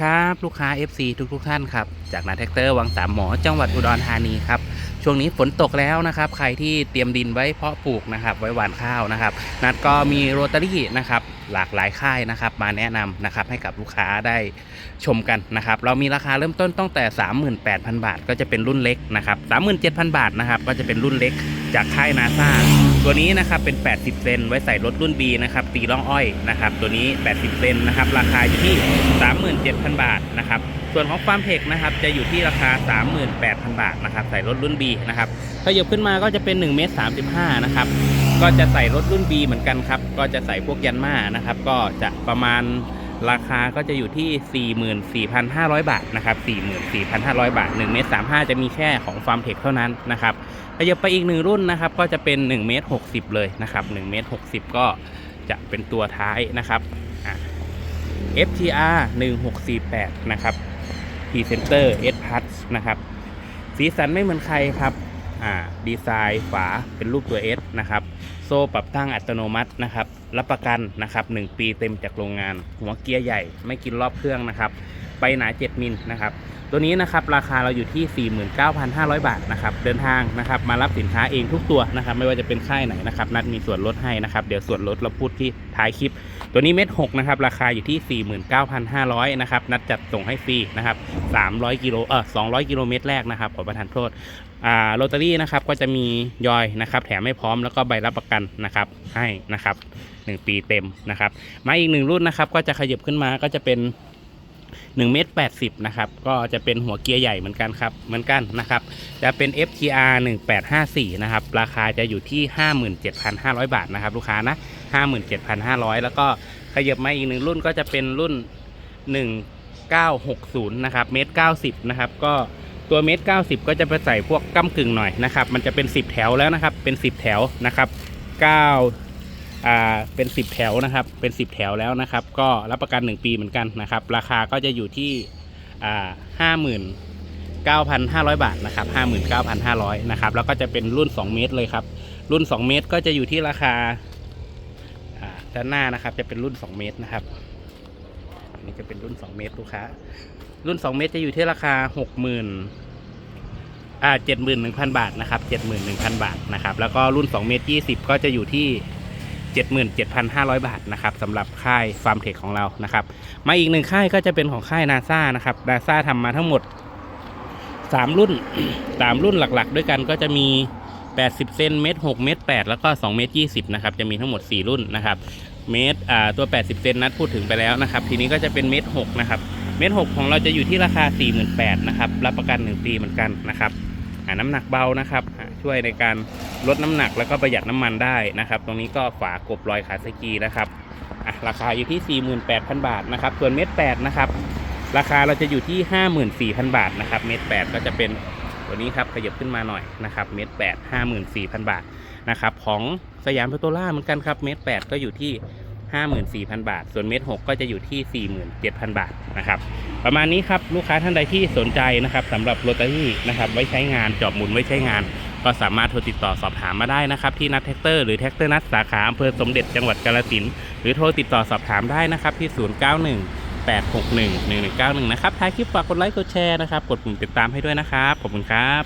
ครับลูกค้า FC ทุกทุกๆท่านครับจากนาแท็กเตอร์วังสามหมอจังหวัดอุดรธานีครับช่วงนี้ฝนตกแล้วนะครับ ใครที่เตรียมดินไว้เพาะปลูกนะครับ ไว้หว่านข้าวนะครับ นัดก็มีโรตารี่นะครับหลากหลายค่ายนะครับมาแนะนำนะครับให้กับลูกค้าได้ชมกันนะครับ เรามีราคาเริ่มต้นตั้งแต่ 38,000 บาท ก็จะเป็นรุ่นเล็กนะครับ37,000 บาทนะครับก็จะเป็นรุ่นเล็กจากค่ายนาซา ตัวนี้นะครับเป็น 80 เซนไว้ใส่รถรุ่น B นะครับตีร่องอ้อยนะครับตัวนี้ 80 เซนนะครับราคาอยู่ที่ 37,000 บาทนะครับส่วนของฟาร์มเทคนะครับจะอยู่ที่ราคา 38,000 บาทนะครับใส่รถรุ่น B นะครับถ้าหยบขึ้นมาก็จะเป็น1เมตร35นะครับก็จะใส่รถรุ่น B เหมือนกันครับก็จะใส่พวกยันมานะครับก็จะประมาณ ราคาก็จะอยู่ที่ 44,500 บาทนะครับ 44,500 บาท1เมตร35 จะมีแค่ของฟาร์มเทคเท่านั้นนะครับขยับไปอีกหนึ่งรุ่นนะครับ ก็จะเป็น1เมตร60 เลยนะครับ1เมตร60 ก็จะเป็นตัวท้ายนะครับ FTR 1648 นะครับพรีเซนเตอร์ S Plus นะครับ สีสันไม่เหมือนใครครับดีไซน์ฝาเป็นรูปตัว S นะครับ โซ่ปรับตั้งอัตโนมัตินะครับ รับประกันนะครับ 1 ปีเต็มจากโรงงาน หัวเกียร์ใหญ่ไม่กินรอบเครื่องนะครับไปหนา 7 มิลนะครับตัวนี้นะครับราคาเราอยู่ที่ 49,500 บาทนะครับเดินทางนะครับมารับสินค้าเองทุกตัวนะครับไม่ว่าจะเป็นค่ายไหนนะครับนัดมีส่วนลดให้นะครับเดี๋ยวส่วนลดเราพูดที่ท้ายคลิป ตัวนี้เม็ด6นะครับ ราคาอยู่ที่ 49,500นะครับ นัดจัดส่งให้ฟรีนะครับ 300กิโลเออ200 กิโลเมตรแรกนะครับ ขอประทานโทษอ่าโรตารี่นะครับก็จะมียอยนะครับ แถมไม่พร้อมแล้วก็ใบรับประกันนะครับ ให้นะครับ 1 ปีเต็มนะครับ มาอีกหนึ่งรุ่นนะครับ ก็จะขยับขึ้นมาก็จะเป็น 1เมตร80นะครับก็จะเป็นหัวเกียร์ใหญ่เหมือนกันครับเหมือนกันนะครับจะเป็น FTR 1854นะครับราคาจะอยู่ที่ 57,500 บาทนะครับ ลูกค้านะ 57,500 แล้วก็ขยับมาอีกหนึ่งรุ่นก็จะเป็นรุ่น 1960นะครับเมตร90นะครับก็ตัวเมตร90 ก็จะไปใส่พวกก้ากึ่งหน่อยนะครับมันจะเป็น 10 แถวแล้วนะครับเป็น 10 แถวนะครับ9 อ่าเป็น 10 แถวนะครับ เป็น 10 แถวแล้วนะครับ ก็รับประกัน 1 ปีเหมือนกันนะครับ ราคาก็จะอยู่ที่อ่า59,500 บาทนะครับ59,500นะครับ แล้วก็จะเป็นรุ่น 2 เมตรเลยครับ รุ่น 2 เมตรก็จะอยู่ที่ราคาอ่าด้านหน้านะครับ จะเป็นรุ่น 2 เมตรนะครับอันนี้จะเป็นรุ่น 2 เมตรลูกค้า รุ่น 2 เมตรจะอยู่ที่ราคา 60,000อ่า71,000 บาทนะครับ 71,000 บาทนะครับ แล้วก็รุ่น 2 เมตร 20 ก็จะอยู่ที่ 77,500 บาทนะครับสำหรับค่ายฟาร์มเทคของเรานะครับมาอีกหนึ่งค่ายก็จะเป็นของค่ายนาซานะครับนาซาทำมาทั้งหมด 3 รุ่น 3 รุ่นหลักๆ ด้วยกันก็จะมี 80 เซนเมตร6เมตร8แล้วก็2เมตร20นะครับจะมีทั้งหมด 4 รุ่นนะครับเมตรอ่าตัว 80 เซนนัดพูดถึงไปแล้วนะครับ ทีนี้ก็จะเป็นเมตร6นะครับเมตร6ของเราจะอยู่ที่ราคา 48,000นะครับรับประกัน 1 ปีเหมือนกันนะครับน้ำหนักเบานะครับช่วยในการ ลดน้ำหนักแล้วก็ประหยัดน้ำมันได้นะครับ ตรงนี้ก็ฝากบรอยขาสกีนะครับราคาอยู่ที่ 48,000 บาทนะครับส่วนเมตร8นะครับราคาเราจะอยู่ที่ 54,000 บาทนะครับเมตร8ก็จะเป็นตัวนี้ครับขยับขึ้นมาหน่อยนะครับเมตร8 54,000บาทนะครับของสยามพโตล่าเหมือนกันครับเมตร8ก็อยู่ที่ 54,000 บาท ส่วนเมตร6ก็จะอยู่ที่ 47,000 บาทนะครับประมาณนี้ครับลูกค้าท่านใดที่สนใจนะครับสำหรับโรตารี่นะครับไว้ใช้งานจอบหมุนไว้ใช้งาน ก็สามารถโทรติดต่อสอบถามมาได้นะครับที่นัดแท็กเตอร์หรือแท็กเตอร์นัดสาขาอำเภอสมเด็จจังหวัดกาฬสินธุ์หรือโทรติดต่อสอบถามได้นะครับที่ 091 861 1191 นะครับท้ายคลิปฝากกดไลค์กดแชร์นะครับ กดปุ่มติดตามให้ด้วยนะครับ ขอบคุณครับ